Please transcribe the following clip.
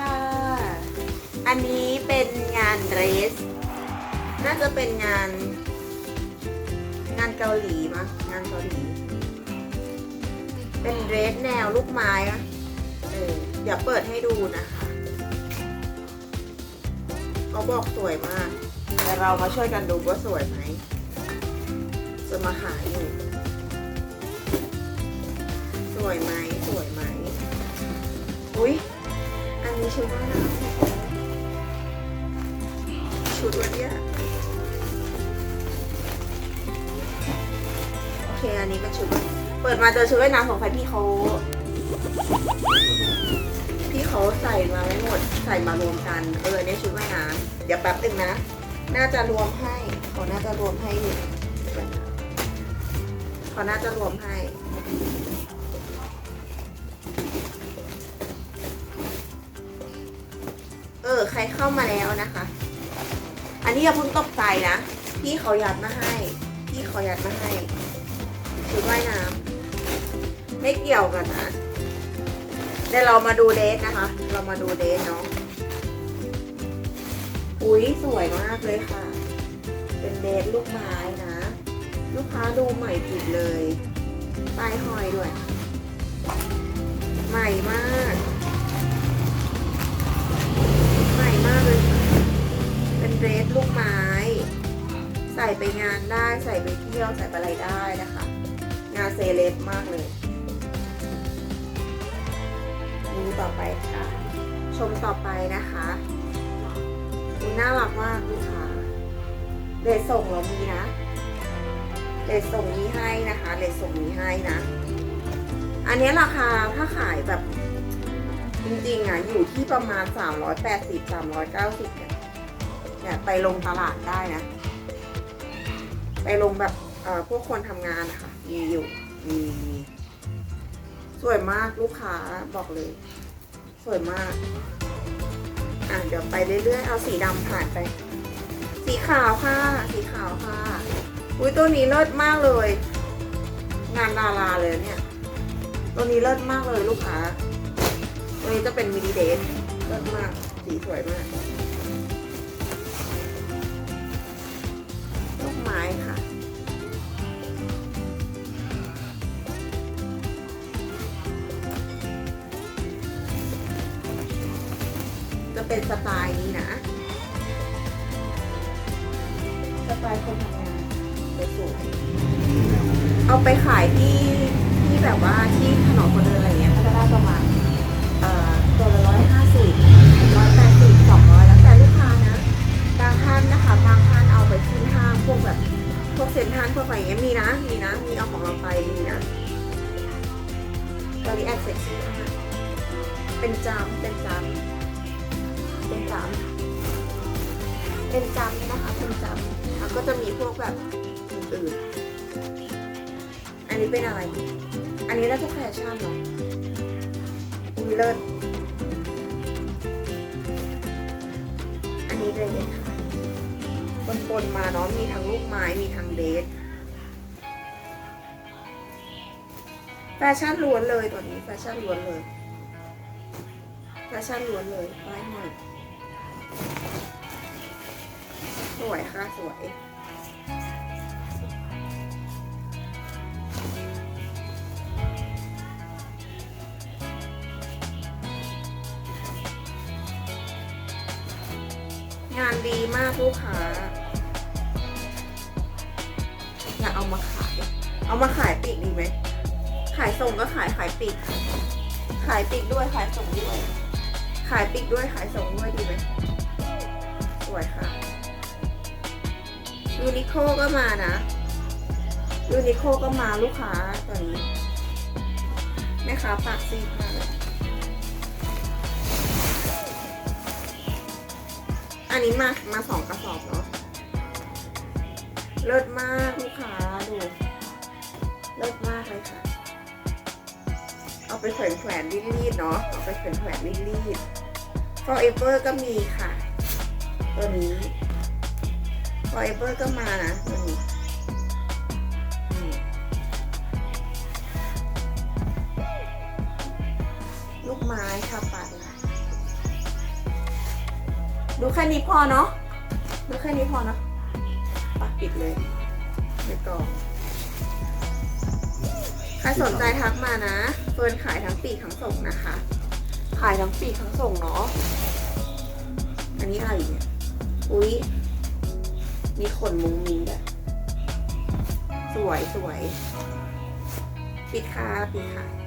่ะ อันนี้เป็นงานเดรส น่าจะเป็นงาน งานเกาหลีมะงงานเกาหลี เป็นเดรสแนวลูกไม้อะเออเดี๋ยวเปิดให้ดูนะคะเขาบอกสวยมาก แต่เรามาช่วยกันดูว่าสวยไหม จะมาหาอยู่สวยไหมสวยไหม อุ้ยีชุดว่ายน้ำชุดวันเนี้ยโอเค อันนี้เป็นชุดว่ายเปิดมาเจอชุดว่ายน้ำของใครพี่เขาพี่เขาใส่มาไม่หมด ใส่มารวมกันเออเนี่ยชุดว่ายน้ำเดี๋ยวแป๊บนึงนะ น่าจะรวมให้เขาน่าจะรวมให้อยู่เขาน่าจะรวมให้ รเข้ามาแล้วนะคะ อันนี้อย่าเพิ่งตกใจนะ พี่เขายัดมาให้ พี่เขายัดมาให้ชุดว่ายน้ำไม่เกี่ยวกันนะเดี๋ยวเรามาดูเดทนะคะ เรามาดูเดทเนาะ อุ้ยสวยมากเลยค่ะ เป็นเดทลูกไม้นะ ลูกค้าดูใหม่ผิดเลยป้ายหอยด้วย ใหม่มาก งานได้ใส่ไปเที่ยวใส่ไปอะไรได้นะคะ งานเซเลบมากเลยดูต่อไปค่ะ ชมต่อไปนะคะดูน่ารักมากลูกค้าเลทส่งเรามีนะเลทส่งมีให้นะคะเลทส่งมีให้นะ อันนี้ราคาถ้าขายแบบจริงๆอะอยู่ที่ประมาณ 380 390เนี่ยเนี่ยไปลงตลาดได้นะ ไปลงแบบพวกคนทำงานนะคะมีอยู่มีมีสวยมากลูกค้าบอกเลย สวยมาก อะเดี๋ยวไปเรื่อยๆ เอาสีดำผ่านไป สีขาวค่ะ สีขาวค่ะ อุ้ยตัวนี้เลิศมากเลย งานดาราเลยเนี่ย ตัวนี้เลิศมากเลยลูกค้า ตัวนี้จะเป็นมินิเดทเลิศมาก สีสวยมาก จะเป็นสไตล์นี้นะ สไตล์คนทำงานสวยๆเอาไปขายที่ที่แบบว่าที่ถนนคนเดินอะไรเงี้ยก็จะได้ประมาณเอ่อตัวละร้อยห้าสิบร้อยแปดสิบสองร้อยแล้วแต่ลูกค้านะบางท่านนะคะบางท่านเอาไปขึ้นห้างพวกแบบพวกเซ็นทรัลพวกอะไรอย่างเงี้ยมีนะมีนะมีเอาของเราไปมีนะตอนนี้แอดเซ็กซี่มากเป็นจำเป็นจำ เป็นจำเป็นจำนะคะเป็นจำแล้วก็จะมีพวกแบบอื่นอันนี้เป็นอะไร อันนี้น่าจะแฟชั่นเหรออุ้ยเลิศอันนี้เลยค่ะปนๆมาเนาะมีทั้งลูกไม้มีทั้งเดทแฟชั่นล้วนเลยตัวนี้แฟชั่นล้วนเลยแฟชั่นล้วนเลยป้ายหน่อย สวยค่ะสวยงานดีมากลูกค้า อยากเอามาขาย เอามาขายปีกดีไหม ขายส่งก็ขายขายปีก ขายปีกด้วยขายส่งด้วย ขายปีกด้วยขายส่งด้วยดีไหมสวยค่ะ ยูนิโคก็มานะยูนิโคก็มาลูกค้าตัวนี้แม่ค้าปากซีดมากเลยอันนี้มามาสองกระสอบเนาะเลิศมากลูกค้าดูเลิศมากเลยค่ะ เอาไปแขวนแขวนๆรีดๆเนาะเอาไปแขวนแขวนๆรีดๆ forever ก็มีค่ะ ตัวนี้ ไฟเบอร์ก็มานะตัวนี้ลูกไม้ค่ะปัดดูแค่นี้พอเนาะดูแค่นี้พอเนาะปักปิดเลยในกล่องใครสนใจทักมานะเฟิร์นขายทั้งปีทั้งส่งนะคะ ขายทั้งปีทั้งส่งเนาะอันนี้อะไรเนี่ยอุ๊ย มีขนมุ้งมิ้งอะสวยสวย ปิดค่ะปิดค่ะ